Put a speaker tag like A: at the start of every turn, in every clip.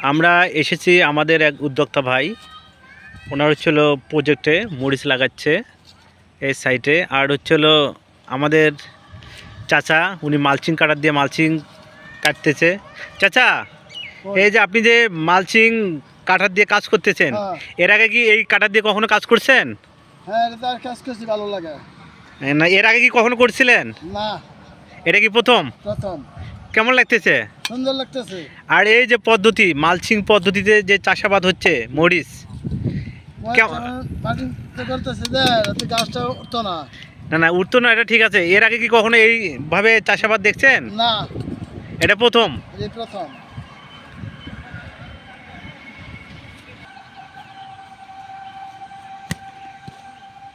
A: আমরা এসেছি আমাদের এক উদ্যোক্তা ভাই। ওনার হচ্ছিল প্রজেক্টে মরিচ লাগাচ্ছে এই সাইটে আর হচ্ছিল আমাদের চাচা উনি মালচিং কাটার দিয়ে মালচিং কাটতেছে। চাচা এই যে আপনি যে মালচিং কাটার দিয়ে কাজ করতেছেন
B: হ্যাঁ।
A: এর আগে কি এই কাটার দিয়ে কখনো কাজ করছেন?
B: হ্যাঁ কাজ করছি ভালো লাগে।
A: না এর আগে কি কখনো করছিলেন?
B: না।
A: এটা কি প্রথম?
B: প্রথম।
A: কেমন লাগতেছে?
B: সুন্দর লাগতেছে।
A: আর এই যে পদ্ধতি মালচিং পদ্ধতিতে যে চাষাবাদ হচ্ছে মরিচ
B: গাছটা উঠতো না।
A: না না উঠতো না এটা ঠিক আছে। এর আগে কি কখনো এইভাবে চাষাবাদ দেখছেন?
B: না।
A: এটা প্রথম?
B: প্রথম।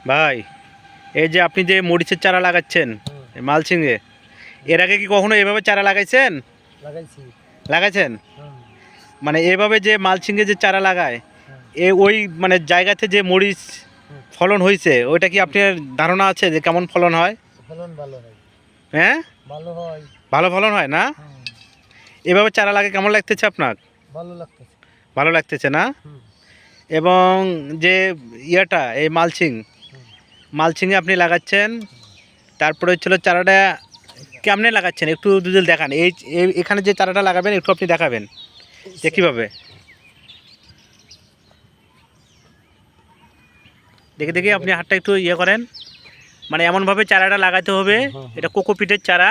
A: ভাই এই যে আপনি যে মরিচের চারা লাগাচ্ছেন মালচিংয়ে এর আগে কি কখনো এভাবে চারা লাগাইছেন?
B: লাগাইছি।
A: লাগাইছেন? মানে এভাবে যে মালচিংয়ে যে চারা লাগায় এ ওই মানে জায়গাতে যে মরিচ ফলন হয়েছে ওইটা কি আপনার ধারণা আছে যে কেমন ফলন হয়?
B: ফলন ভালো হয়।
A: হ্যাঁ?
B: ভালো হয়।
A: ভালো ফলন হয় না? এভাবে চারা লাগে কেমন লাগতেছে আপনার?
B: ভালো লাগতেছে।
A: ভালো লাগতেছে না? এবং যে ইয়েটা এই মালচিং মালচিংয়ে আপনি লাগাচ্ছেন তারপরে হচ্ছিল চারাটা কেমনে লাগাচ্ছেন? একটু যদি দেখান। এই এই- এখানে যে চারাটা লাগাবেন একটু আপনি দেখাবেন। যে কীভাবে? দেখে দেখে আপনি হাতটা একটু ইয়ে করেন। মানে এমনভাবে চারাটা লাগাতে হবে এটা কোকোপিটের চারা।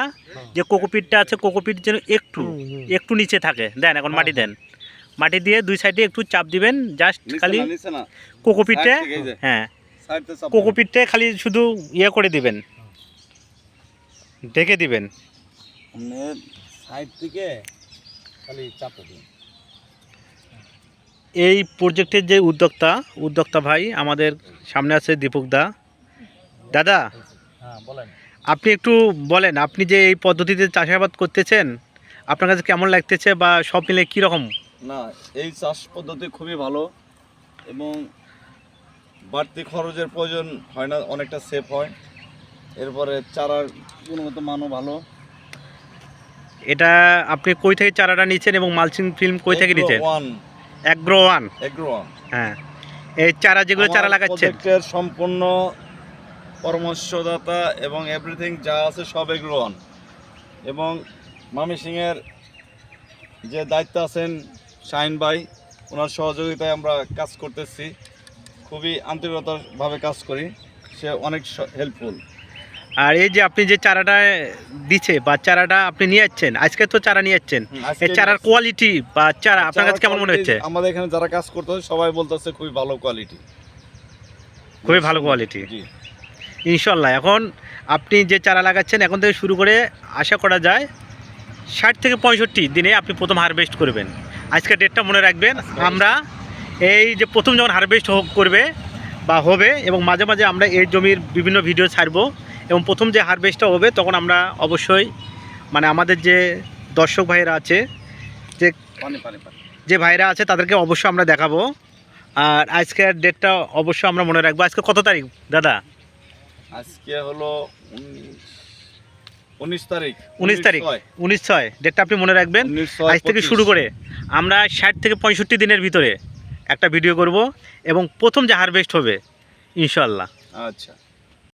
A: যে কোকোপিটটা আছে কোকোপিট যেন একটু একটু নিচে থাকে। দেন এখন মাটি দেন। মাটি দিয়ে দুই সাইডে একটু চাপ দিবেন জাস্ট খালি কোকোপিটে হ্যাঁ। কোকোপিটে খালি শুধু ইয়ে করে দিবেন। ঢেকে দিবেন।
B: সাইড থেকে খালি চাপ দিন।
A: এই প্রজেক্টের যে উদ্যোক্তা উদ্যোক্তা ভাই আমাদের সামনে আছে দীপক দা। দাদা
B: হ্যাঁ
A: আপনি একটু বলেন আপনি যে এই পদ্ধতিতে চাষাবাদ করতেছেন আপনার কাছে কেমন লাগতেছে বা সব মিলে কীরকম
C: না এই চাষ পদ্ধতি খুবই ভালো এবং বাড়তি খরচের প্রয়োজন হয় না অনেকটা সেফ হয়। এরপরে চারার গুণগত মানও ভালো।
A: এটা আপনি কই থেকে চারাটা নিচ্ছেন এবং মালচিং ফিল্ম কই থেকে নিচ্ছেন?
C: One
A: agro one
C: agro one
A: হ্যাঁ। এই চারা যেগুলো চারা লাগাচ্ছেন?
C: সম্পূর্ণ পরামর্শদাতা এবং এভরিথিং যা আছে সব এগ্রো ওয়ান এবং মামি সিংয়ের যে দায়িত্ব আছেন শাহিন ভাই ওনার সহযোগিতায় আমরা কাজ করতেছি। খুবই আন্তরিকতাভাবে কাজ করি। সে অনেক হেল্পফুল
A: আর এই যে আপনি যে চারাটা দিচ্ছে বা চারাটা আপনি নিয়ে যাচ্ছেন আজকে তো চারা নিয়ে যাচ্ছেন এই চারার কোয়ালিটি বা চারা আপনার কাছে কেমন মনে হচ্ছে?
C: আমাদের এখানে যারা কাজ করতে সবাই বলতেছে খুবই ভালো কোয়ালিটি
A: খুবই ভালো কোয়ালিটি
C: জি।
A: ইনশাল্লাহ এখন আপনি যে চারা লাগাচ্ছেন এখন থেকে শুরু করে আশা করা যায় ষাট থেকে পঁয়ষট্টি দিনে আপনি প্রথম হারভেস্ট করবেন। আজকের ডেটটা মনে রাখবেন আমরা এই যে প্রথম যখন হারভেস্ট করবে বা হবে এবং মাঝে মাঝে আমরা এই জমির বিভিন্ন ভিডিও ছাড়বো এবং প্রথম যে হারভেস্টটা হবে তখন আমরা অবশ্যই মানে আমাদের যে দর্শক ভাইয়েরা আছে যে যে ভাইরা আছে তাদেরকে অবশ্যই আমরা দেখাবো। আর আজকের ডেটটা অবশ্যই আমরা মনে রাখব। আজকে কত তারিখ দাদা?
C: আজকে হলো উনিশ তারিখ
A: উনিশ তারিখ। উনিশ ছয়। ডেটটা আপনি মনে রাখবেন। আজ থেকে শুরু করে আমরা ষাট থেকে পঁয়ষট্টি দিনের ভিতরে একটা ভিডিও করব এবং প্রথম যে হারভেস্ট হবে ইনশাল্লাহ
C: আচ্ছা।